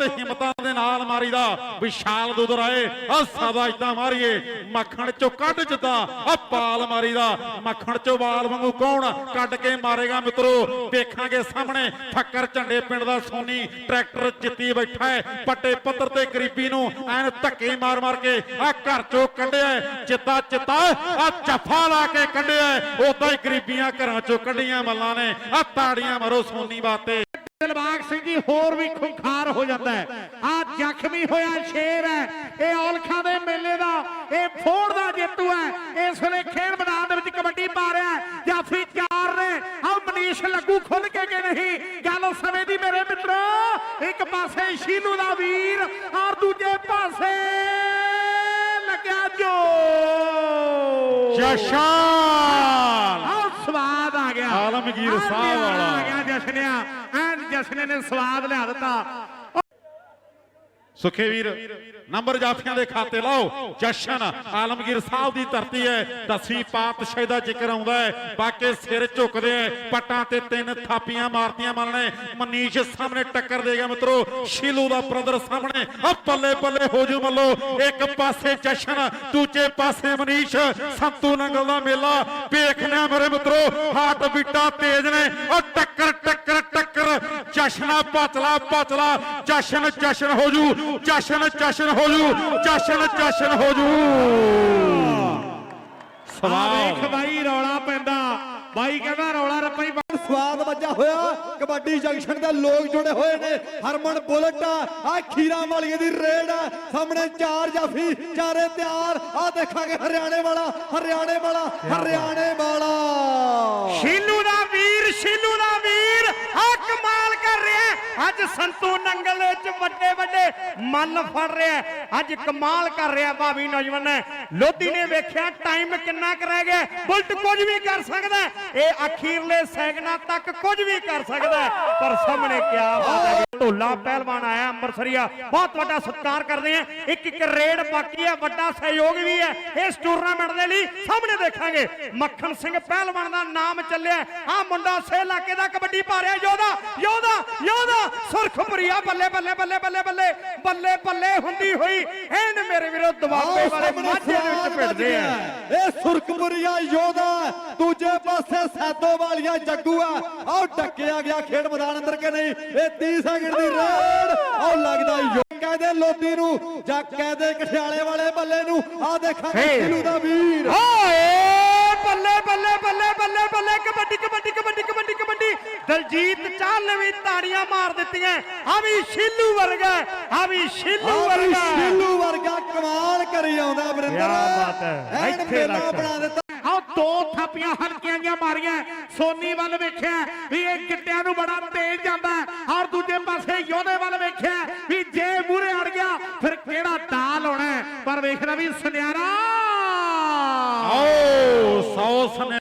ਤੇ ਹਿੰਮਤਾਂ ਦੇ ਨਾਲ ਮਾਰੀਦਾ। ਵਿਸ਼ਾਲ ਦੁੱਧ ਰਾਏ ਆ ਸਦਾ ਇਦਾਂ ਮਾਰੀਏ। ਮੱਖਣ ਚੋਂ ਕੱਢ ਜਿੱਦਾਂ ਆ ਪਾਲ ਮਾਰੀਦਾ। ਮੱਖਣ ਚੋਂ ਵਾਲ ਵਾਂਗੂ ਕੌਣ ਕੱਢ ਕੇ ਮਾਰੇਗਾ ਮਿੱਤਰੋ? ਦੇਖਾਂਗੇ ਸਾਹਮਣੇ ਫੱਕਰ ਝੰਡੇ ਪਿੰਡ ਦਾ ਸੋਨੀ ਟਰੈਕਟਰ ਜਿੱਤੀ ਬੈਠਾ ਹੈ। ਪੱਟੇ ਪੱਤਰ ਤੇ ਗਰੀਬੀ ਨੂੰ ਐਨ ਧੱਕੇ ਮਾਰ ਮਾਰ ਕੇ ਆ ਘਰ ਚੋਂ ਕੱਢਿਆ ਚਿੱਤਾ ਚਿੱਤਾ, ਆ ਜੱਫਾ ਲਾ ਕੇ ਕੱਢਿਆ ਉਦਾਂ ਹੀ ਗਰੀਬੀਆਂ ਘਰਾਂ ਚੋਂ ਕੱਢੀਆਂ ਮੱਲਾਂ ਨੇ। ਆ ਤਾੜੀਆਂ ਮਾਰੋ ਸੋਨੀ ਬਾਤੇ ਜੀ ਹੋਰ ਵੀ ਖੁੰਖਾਰ ਹੋ ਜਾਂਦਾ ਹੈ। ਆ ਜ਼ਖਮੀ ਹੋਇਆ ਸ਼ੇਰ ਹੈ। ਇਹ ਔਲਖਾਂ ਦੇ ਮੇਲੇ ਦਾ ਇਹ ਫੋੜ ਦਾ ਜੇਤੂ ਹੈ। ਇਸ ਵੇਲੇ ਖੇਡ ਮੈਦਾਨ ਦੇ ਵਿੱਚ ਕਬੱਡੀ ਪਾ ਰਿਹਾ ਹੈ। ਜਾਫੀ ਚਾਰ ਨੇ। ਆ ਮਨੀਸ਼ ਲੱਗੂ ਖੁੱਲ ਕੇ ਕਿ ਨਹੀਂ? ਗੱਲ ਸਮੇਂ ਦੀ ਮੇਰੇ ਮਿੱਤਰੋ ਇੱਕ ਪਾਸੇ ਸ਼ੀਨੂ ਦਾ ਵੀਰ ਔਰ ਦੂਜੇ ਪਾਸੇ ਲੱਗਿਆ ਜੋ ਜਸ਼ਨ ਆਹ ਸਵਾਦ ਆ ਗਿਆ। ਆਲਮਗੀਰ ਸਾਹਿਬ ਵਾਲਾ। ਆ ਗਿਆ ਜਸ਼ਨਿਆ। ਐਨ ਨੇ ਸਵਾਦ ਲਿਆ ਦਿੱਤਾ। ਸੁਖੇ ਵੀਰ, ਨੰਬਰ ਜਾਫੀਆਂ ਦੇ ਖਾਤੇ ਲਾਓ। ਜਸ਼ਨ ਆਲਮਗੀਰ ਸਾਹਿਬ ਦੀ ਧਰਤੀ ਹੈ, ਦਸਵੀਂ ਪਾਤਸ਼ਾਹੀ ਦਾ ਜ਼ਿਕਰ ਆਉਂਦਾ ਹੈ, ਬਾਕੀ ਸਿਰ ਝੁਕਦੇ ਐ ਪੱਟਾਂ ਤੇ ਤਿੰਨ ਥਾਪੀਆਂ ਮਾਰਤੀਆਂ ਮਲਣੇ ਮਨੀਸ਼ ਸਾਹਮਣੇ ਟੱਕਰ ਦੇਗਾ ਮਿੱਤਰੋ, ਸ਼ੀਲੂ ਦਾ ਬ੍ਰਦਰ ਸਾਹਮਣੇ। ਆ ਬੱਲੇ ਬੱਲੇ ਹੋ ਜੂ ਮੱਲੋ, ਇੱਕ ਪਾਸੇ ਜਸ਼ਨ, ਦੂਜੇ ਪਾਸੇ ਮਨੀਸ਼। ਸੰਤੂ ਨੰਗਲ ਦਾ ਮੇਲਾ ਵੇਖਣਾ ਮੇਰੇ ਮਿੱਤਰੋ ਹਾਰਟ ਬੀਟਾਂ ਤੇਜ਼ ਨੇ। ਉਹ ਟੱਕਰ ਟੱਕਰ ਟੱਕਰ ਜਸ਼ਨਾ ਪਤਲਾ ਪਤਲਾ ਜਸ਼ਨ ਜਸ਼ਨ ਹੋ ਜੂ ਜਸ਼ਨ ਜਸ਼ਨ ਹੋ ਜੂ ਜਸ਼ਨ ਜਸ਼ਨ ਹੋ ਜੂ। ਆ ਵੇਖ ਬਾਈ ਰੌਲਾ ਪੈਂਦਾ। ਬਾਈ ਕਹਿੰਦਾ ਰੌਲਾ ਰੱਪਾ ਹੀ ਪਾ- ਸਵਾਦ ਵੱਜਾ ਹੋਇਆ। ਕਬੱਡੀ ਜੰਕਸ਼ਨ ਦੇ ਲੋਕ ਜੁੜੇ ਹੋਏ ਨੇ। ਹਰਮਨ ਬੁਲਟ ਆ ਖੀਰਾ ਵਾਲੀਏ ਦੀ ਰੇਡ ਆ। ਸਾਹਮਣੇ ਚਾਰ ਜਾਫੀ ਚਾਰੇ ਤਿਆਰ। ਆ ਦੇਖਾਂਗੇ ਹਰਿਆਣੇ ਵਾਲਾ ਹਰਿਆਣੇ ਵਾਲਾ ਹਰਿਆਣੇ ਵਾਲਾ। ਸ਼ੀਲੂ ਦਾ ਵੀਰ ਸ਼ੀਲੂ ਦਾ ਵੀਰ ਆ ਕਮਾਲ ਕਰ ਰਿਹਾ ਹੈ। ਅੱਜ ਸੰਤੂ ਨੰਗਲ ਵਿੱਚ ਵੱਡੇ ਵੱਡੇ ਮੱਲ ਫੜ ਰਿਹਾ ਅੱਜ ਕਮਾਲ ਕਰ ਰਿਹਾ ਭਾਵੀ ਨੌਜਵਾਨ। ਲੋਧੀ ਨੇ ਵੇਖਿਆ ਟਾਈਮ ਕਿੰਨਾ ਕੁ ਰਹਿ ਗਿਆ। ਬੁਲਟ ਕੁਝ ਵੀ ਕਰ ਸਕਦਾ ਇਹ ਅਖੀਰਲੇ ਸੈਕਿੰਡਾਂ ਤੱਕ ਕੁਝ ਵੀ ਕਰ ਸਕਦਾ ਪਰ ਸਾਹਮਣੇ ਕਿਆ ਬਾਤ ਹੈ। ਢੋਲਾ ਪਹਿਲਵਾਨ ਆਇਆ ਅੰਮ੍ਰਿਤਸਰੀਆ। ਬਹੁਤ ਵੱਡਾ ਸਤਿਕਾਰ ਕਰਦੇ ਆ। ਇੱਕ ਇੱਕ ਰੇਡ ਬਾਕੀ ਹੈ ਵੱਡਾ ਸਹਿਯੋਗ ਵੀ ਹੈ ਇਸ ਟੂਰਨਾਮੈਂਟ ਦੇ ਲਈ ਸਾਹਮਣੇ ਦੇਖਾਂਗੇ। ਮੱਖਣ ਸਿੰਘ ਪਹਿਲਵਾਨ ਦਾ ਨਾਮ ਚੱਲਿਆ। ਆ ਮੁੰਡਾ ਸੇ ਇਲਾਕੇ ਦਾ ਕਬੱਡੀ ਪਾ ਰਿਹਾ ਯੋਧਾ ਯੋਧਾ। ਯੋਧਾ ਸੁਰਖਪੁਰੀਆ ਬੱਲੇ ਬੱਲੇ ਬੱਲੇ ਬੱਲੇ ਬੱਲੇ। ਬੱਲੇ ਬੱਲੇ ਹੁੰਦੀ ਹੋਈ ਐਨ ਮੇਰੇ ਵੀਰੋ ਦਵਾਬੇ ਵਾਲੇ ਮਾਝੇ ਦੇ ਵਿੱਚ ਭਿੜਦੇ ਆ। ਇਹ ਸੁਰਖਪੁਰੀਆ ਯੋਧਾ। ਦੂਜੇ ਪਾਸੇ ਸੈਦੋ ਵਾਲੀਆ ਜੱਗੂ ਆ। ਆਹ ਟੱਕਿਆ ਗਿਆ ਖੇਡ ਮੈਦਾਨ ਅੰਦਰ ਕਿ ਨਹੀਂ? ਇਹ 30 ਸੈਕਿੰਡ ਦੀ ਰੇਡ ਆਹ ਲੱਗਦਾ ਯੋ ਕਹਦੇ ਲੋਦੀ ਨੂੰ ਜਾਂ ਕਹਦੇ ਕਠਿਆਲੇ ਵਾਲੇ ਬੱਲੇ ਨੂੰ ਆਹ ਦੇਖਾਂਗੇ। ਕਿਲੂ ਦਾ ਵੀਰ ਓਏ ਬੱਲੇ ਬੱਲੇ ਬੱਲੇ ਬੱਲੇ ਬੱਲੇ ਕਬੱਡੀ ਕਬੱਡੀ ਕਬੱਡੀ ਕਬੱਡੀ ਕਬੱਡੀ ਦਲਜੀਤ ਚਾਹਲ ਵੀ ਤਾੜੀਆਂ ਮਾਰ ਦਿੱਤੀਆਂ ਆ ਵੀ ਸ਼ੀਲੂ ਵਰਗਾ ਆ ਵੀ ਸ਼ੀਲੂ ਵਰਗਾ ਸ਼ੀਲੂ ਵਰਗਾ ਕਮਾਲ ਕਰੀ ਆਉਂਦਾ ਵਰਿੰਦਰ ਕਿਆ ਬਾਤ ਹੈ। ਐਨ ਇੱਥੇ ਮੇਲਾ ਲੱਗ। ਬਣਾ ਦਿੱਤਾ ਆਹ ਦੋ ਥਾਪੀਆਂ ਹਲਕੀਆਂ ਜਿਹਾ ਮਾਰੀਆਂ ਸੋਨੀ ਵੱਲ ਵੇਖਿਆ ਵੀ ਇਹ ਗਿੱਟਿਆਂ ਨੂੰ ਬੜਾ ਤੇਜ਼ ਜਾਂਦਾ। ਔਰ ਦੂਜੇ ਯੋਧੇ ਵੱਲ ਵੇਖਿਆ ਵੀ ਜੇ ਮੂਰੇ ਅੜ ਗਿਆ, ਫਿਰ ਕਿਹੜਾ ਦਾਲ ਹੋਣਾ ਪਰ ਵੇਖਦਾ ਵੀ ਸੁਨਿਆਰਾ। ਆਓ 100 ਸਨੇ